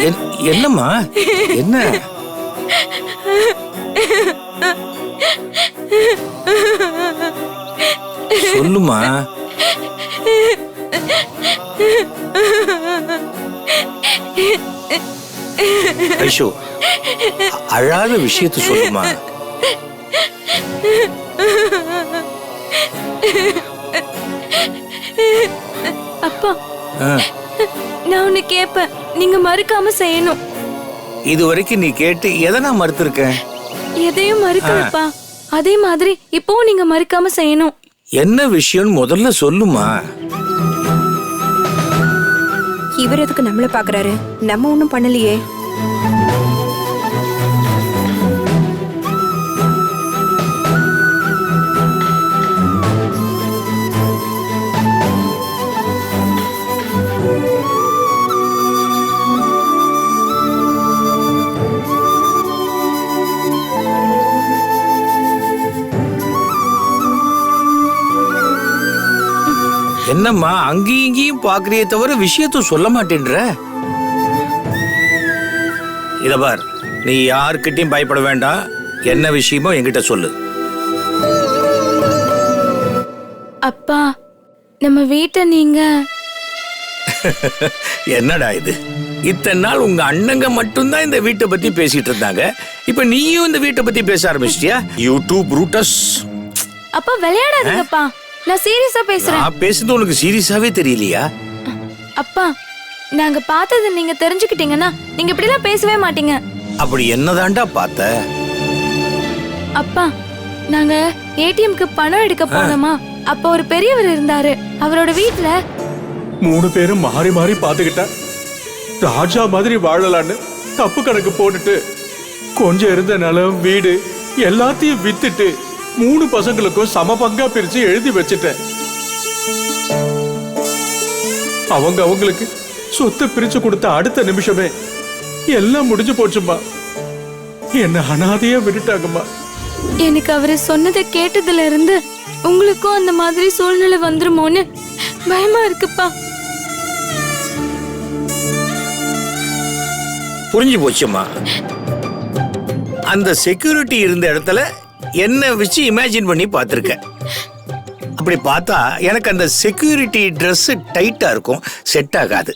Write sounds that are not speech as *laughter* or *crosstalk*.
என்- என்னம்மா? என்ன? சொல்லுமா ஐஷோ அழாத விஷயத்த சொல்லுமா அப்பா நான் ஒண்ணு கேட்பேன் நீங்க மறுக்காம செய்யணும். இது வரைக்கும் நீ கேட்டு எதை நான் மறுத்திருக்கேன்? எதையும் மறுக்கலப்பா. அதே மாதிரி இப்போவும் நீங்க மறுக்காம செய்யணும். என்ன விஷயம்னு முதல்ல சொல்லுமா? இவர் எதுக்கு நம்மள பாக்குறாரு? நம்ம ஒண்ணும் பண்ணலையே. என்னம்மா அங்கேயும் இங்கேயும் பாக்குறியே தவிர விஷயத்த சொல்ல மாட்டேன்ற? இத பார் நீ யாருக்கிட்டையும் பயப்பட வேண்டாம். என்ன விஷயமோ என்கிட்ட சொல்லு. அப்பா நம்ம வீட்டை நீங்க *laughs* என்னடா இது? இத்தனை நாள் உங்க அண்ணங்க மட்டும்தான் இந்த வீட்டை பத்தி பேசிட்டு இருந்தாங்க. இப்ப நீயும் இந்த வீட்டை பத்தி பேச ஆரம்பிச்சிட்டியா? யூ டூ ப்ரூட்டஸ் அப்பா விளையாடாதீங்கப்பா. நான் சீரியஸா பேசுறேன். நான் பேசுறது உனக்கு சீரியஸாவே தெரியலையா? அப்பா நாங்க பார்த்ததை நீங்க தெரிஞ்சுக்கிட்டீங்கன்னா நீங்க இப்படிலாம் பேசவே மாட்டீங்க. அப்படி என்னதான்டா பார்த்த? அப்பா நாங்க ஏடிஎம்க்கு பணம் எடுக்க போனோமா? அப்ப ஒரு பெரியவர் இருந்தாரு. அவரோட வீட்ல மூணு பேரும் மாறி மாறி பார்த்துக்கிட்டா ராஜா மாதிரி வாழலான்னு தப்பு கணக்கு போட்டுட்டு கொஞ்சம் இருந்த நிலம் வீடு எல்லாத்தையும் வித்துட்டு மூணு பசங்களுக்கும் சம பங்கா பிரிச்சு எழுதி வச்சுட்டேன். அவங்க அவங்களுக்கு சொத்தை பிரிச்சு கொடுத்த அடுத்த நிமிஷமே. எல்லாம் முடிஞ்சு போச்சும்மா. என்ன அனாதையா விட்டுட்டாங்கம்மா. எனக்கு அவரு சொன்னதை கேட்டதுல இருந்து உங்களுக்கும் அந்த மாதிரி சூழ்நிலை வந்துருமோன்னு பயமா இருக்குப்பா. புரிஞ்சு போச்சுமா அந்த செக்யூரிட்டி இருந்த இடத்துல என்ன வச்சு இமேஜின் பண்ணி பார்த்துருக்க. அப்படி பார்த்தா எனக்கு அந்த செக்யூரிட்டி ட்ரெஸ்ஸு டைட்டாக இருக்கும். செட் ஆகாது.